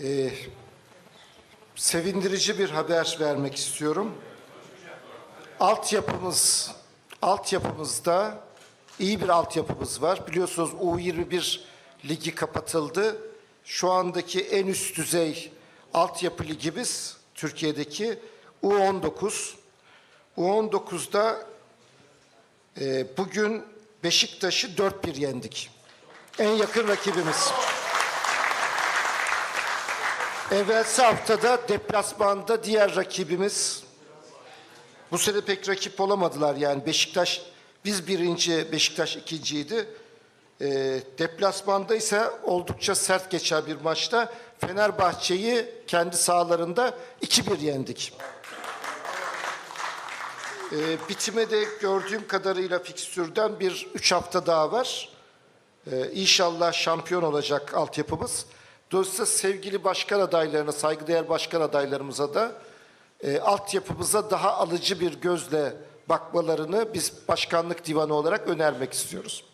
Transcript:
Ee, sevindirici bir haber vermek istiyorum. Altyapımız, altyapımızda iyi bir altyapımız var. Biliyorsunuz U21 ligi kapatıldı. Şu andaki en üst düzey altyapı ligimiz Türkiye'deki U19. U19'da e, bugün Beşiktaş'ı 4-1 yendik. En yakın rakibimiz. Evvelsi haftada deplasmanda diğer rakibimiz bu sene pek rakip olamadılar yani Beşiktaş biz birinci Beşiktaş ikinciydi. E, deplasmanda ise oldukça sert geçen bir maçta Fenerbahçe'yi kendi sahalarında 2-1 yendik. E, bitime de gördüğüm kadarıyla fikstürden bir üç hafta daha var. Ee, inşallah şampiyon olacak altyapımız. Dolayısıyla sevgili başkan adaylarına, saygıdeğer başkan adaylarımıza da e, altyapımıza daha alıcı bir gözle bakmalarını biz başkanlık divanı olarak önermek istiyoruz.